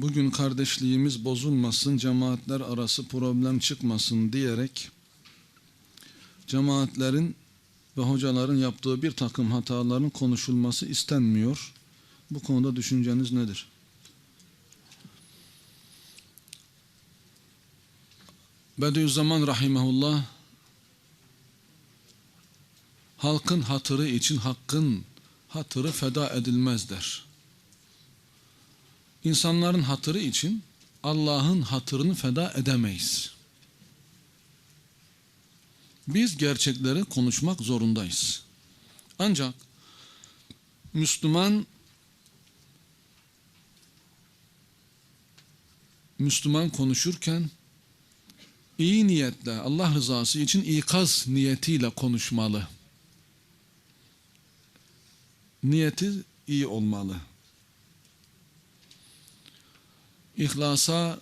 Bugün kardeşliğimiz bozulmasın, cemaatler arası problem çıkmasın diyerek cemaatlerin ve hocaların yaptığı bir takım hataların konuşulması istenmiyor. Bu konuda düşünceniz nedir? Bediüzzaman Rahimahullah halkın hatırı için hakkın hatırı feda edilmez der. İnsanların hatırı için Allah'ın hatırını feda edemeyiz. Biz gerçekleri konuşmak zorundayız. Ancak Müslüman Müslüman konuşurken iyi niyetle Allah rızası için ikaz niyetiyle konuşmalı. Niyeti iyi olmalı. İhlasa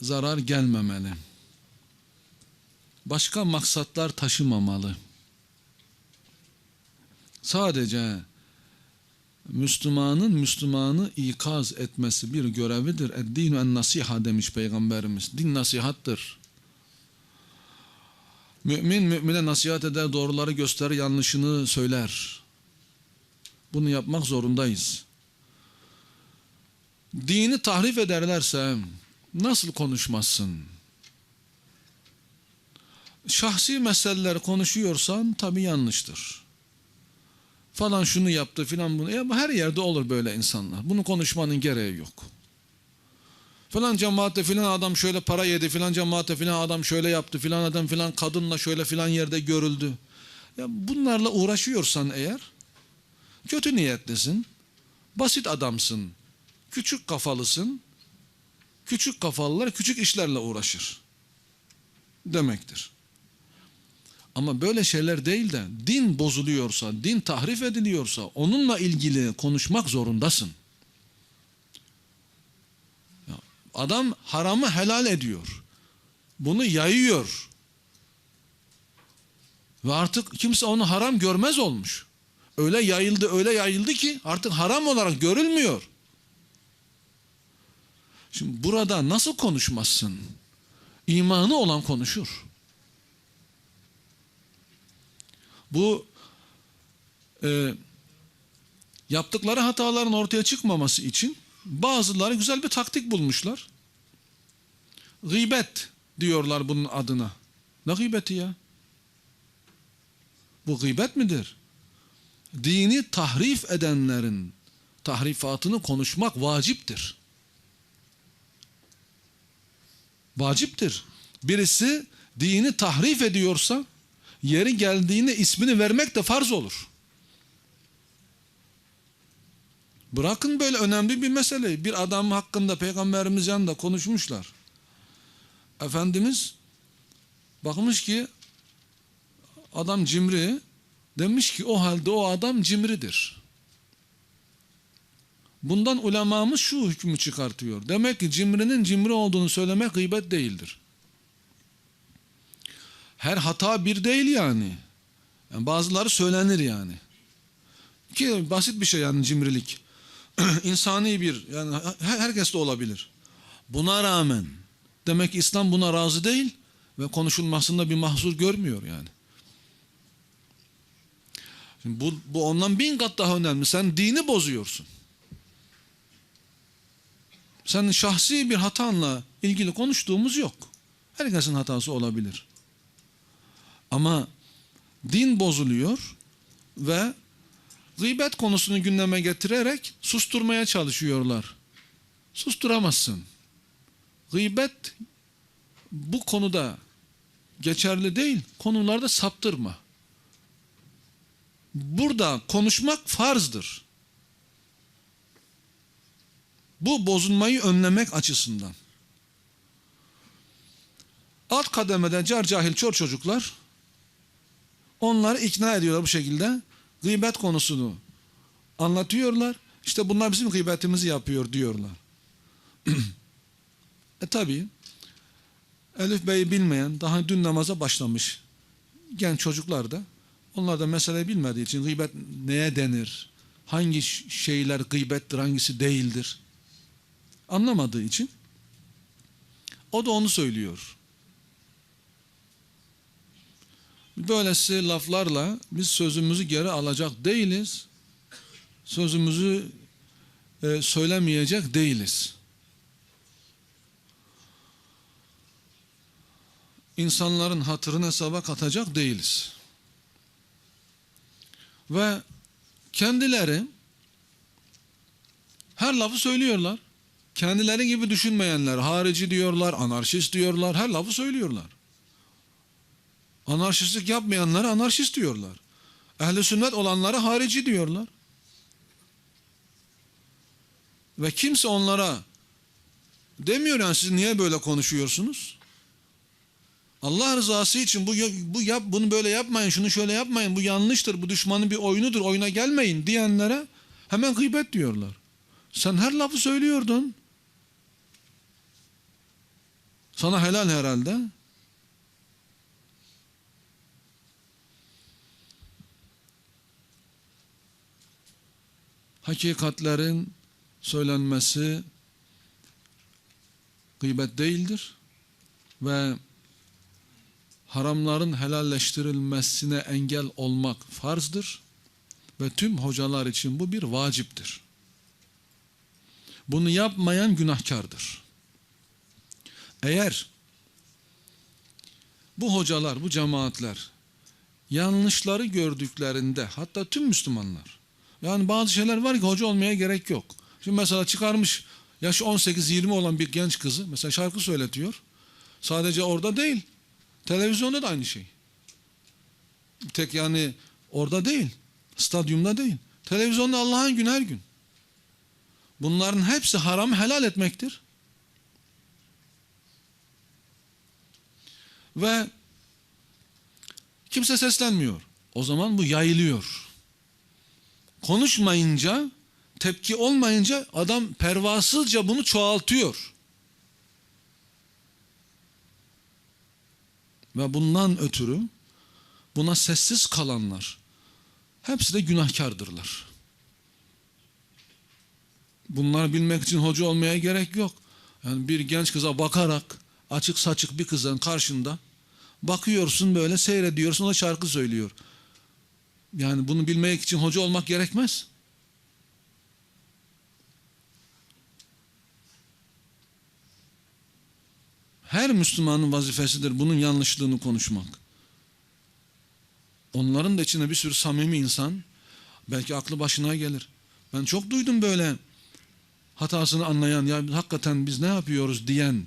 zarar gelmemeli. Başka maksatlar taşımamalı. Sadece Müslümanın Müslümanı ikaz etmesi bir görevidir. Eddinu en nasiha demiş Peygamberimiz. Din nasihattır. Mümin mümine nasihat eder, doğruları gösterir, yanlışını söyler. Bunu yapmak zorundayız. Dini tahrif ederlerse nasıl konuşmazsın? Şahsi meseleler konuşuyorsan tabi yanlıştır. Falan şunu yaptı filan bunu. Ya her yerde olur böyle insanlar. Bunu konuşmanın gereği yok. Falan cemaatte filan adam şöyle para yedi filan cemaatte filan adam şöyle yaptı filan adam filan kadınla şöyle filan yerde görüldü. Ya bunlarla uğraşıyorsan eğer kötü niyetlisin. Basit adamsın. Küçük kafalısın. Küçük kafalılar küçük işlerle uğraşır. Demektir. Ama böyle şeyler değil de din bozuluyorsa, din tahrif ediliyorsa onunla ilgili konuşmak zorundasın. Adam haramı helal ediyor. Bunu yayıyor. Ve artık kimse onu haram görmez olmuş. Öyle yayıldı, öyle yayıldı ki artık haram olarak görülmüyor. Şimdi burada nasıl konuşmazsın? İmanı olan konuşur. Bu e, yaptıkları hataların ortaya çıkmaması için bazıları güzel bir taktik bulmuşlar. Gıybet diyorlar bunun adına. Ne gıybeti ya? Bu gıybet midir? Dini tahrif edenlerin tahrifatını konuşmak vaciptir. Vaciptir. Birisi dini tahrif ediyorsa yeri geldiğinde ismini vermek de farz olur. Bırakın böyle önemli bir meseleyi. Bir adam hakkında peygamberimiz yanında konuşmuşlar. Efendimiz bakmış ki adam cimri demiş ki o halde o adam cimridir. Bundan ulemamız şu hükmü çıkartıyor. Demek ki cimrinin cimri olduğunu söylemek gıybet değildir. Her hata bir değil yani. yani bazıları söylenir yani. Ki basit bir şey yani cimrilik. İnsani bir yani herkes de olabilir. Buna rağmen demek ki İslam buna razı değil ve konuşulmasında bir mahzur görmüyor yani. Şimdi bu, bu ondan bin kat daha önemli. Sen dini bozuyorsun. Senin şahsi bir hatanla ilgili konuştuğumuz yok. Herkesin hatası olabilir. Ama din bozuluyor ve gıybet konusunu gündeme getirerek susturmaya çalışıyorlar. Susturamazsın. Gıybet bu konuda geçerli değil. Konularda saptırma. Burada konuşmak farzdır. Bu bozulmayı önlemek açısından. Alt kademede car cahil çor çocuklar onları ikna ediyorlar bu şekilde. Gıybet konusunu anlatıyorlar. İşte bunlar bizim gıybetimizi yapıyor diyorlar. e tabi Elif Bey'i bilmeyen daha dün namaza başlamış genç çocuklar da onlar da meseleyi bilmediği için gıybet neye denir? Hangi şeyler gıybettir hangisi değildir? Anlamadığı için. O da onu söylüyor. Böylesi laflarla biz sözümüzü geri alacak değiliz. Sözümüzü e, söylemeyecek değiliz. İnsanların hatırını hesaba katacak değiliz. Ve kendileri her lafı söylüyorlar. Kendileri gibi düşünmeyenler harici diyorlar, anarşist diyorlar, her lafı söylüyorlar. Anarşistlik yapmayanlara anarşist diyorlar. Ehli sünnet olanlara harici diyorlar. Ve kimse onlara demiyor yani siz niye böyle konuşuyorsunuz? Allah rızası için bu bu yap bunu böyle yapmayın, şunu şöyle yapmayın. Bu yanlıştır. Bu düşmanın bir oyunudur. Oyuna gelmeyin diyenlere hemen gıybet diyorlar. Sen her lafı söylüyordun. Sana helal herhalde. Hakikatlerin söylenmesi gıybet değildir ve haramların helalleştirilmesine engel olmak farzdır ve tüm hocalar için bu bir vaciptir. Bunu yapmayan günahkardır. Eğer bu hocalar, bu cemaatler yanlışları gördüklerinde hatta tüm Müslümanlar yani bazı şeyler var ki hoca olmaya gerek yok. Şimdi mesela çıkarmış yaşı 18-20 olan bir genç kızı mesela şarkı söyletiyor. Sadece orada değil. Televizyonda da aynı şey. Tek yani orada değil. Stadyumda değil. Televizyonda Allah'ın gün her gün. Bunların hepsi haram helal etmektir. Ve kimse seslenmiyor. O zaman bu yayılıyor. Konuşmayınca, tepki olmayınca adam pervasızca bunu çoğaltıyor. Ve bundan ötürü buna sessiz kalanlar hepsi de günahkardırlar. Bunları bilmek için hoca olmaya gerek yok. Yani bir genç kıza bakarak açık saçık bir kızın karşında bakıyorsun böyle seyrediyorsun o da şarkı söylüyor. Yani bunu bilmek için hoca olmak gerekmez. Her Müslümanın vazifesidir bunun yanlışlığını konuşmak. Onların da içinde bir sürü samimi insan belki aklı başına gelir. Ben çok duydum böyle hatasını anlayan ya hakikaten biz ne yapıyoruz diyen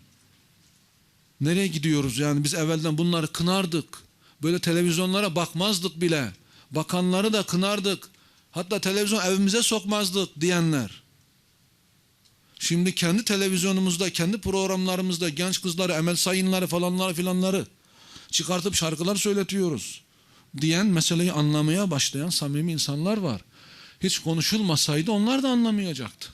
nereye gidiyoruz yani biz evvelden bunları kınardık. Böyle televizyonlara bakmazdık bile. Bakanları da kınardık. Hatta televizyon evimize sokmazdık diyenler. Şimdi kendi televizyonumuzda, kendi programlarımızda genç kızları, Emel Sayınları falanları filanları çıkartıp şarkılar söyletiyoruz diyen meseleyi anlamaya başlayan samimi insanlar var. Hiç konuşulmasaydı onlar da anlamayacaktı.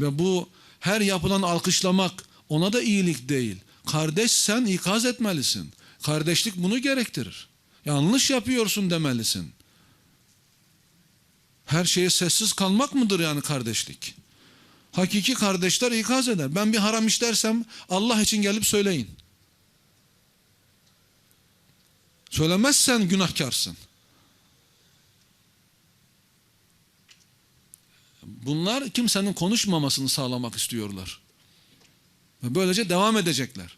Ve bu her yapılan alkışlamak ona da iyilik değil. Kardeş sen ikaz etmelisin. Kardeşlik bunu gerektirir. Yanlış yapıyorsun demelisin. Her şeye sessiz kalmak mıdır yani kardeşlik? Hakiki kardeşler ikaz eder. Ben bir haram işlersem Allah için gelip söyleyin. Söylemezsen günahkarsın. Bunlar kimsenin konuşmamasını sağlamak istiyorlar. Ve böylece devam edecekler.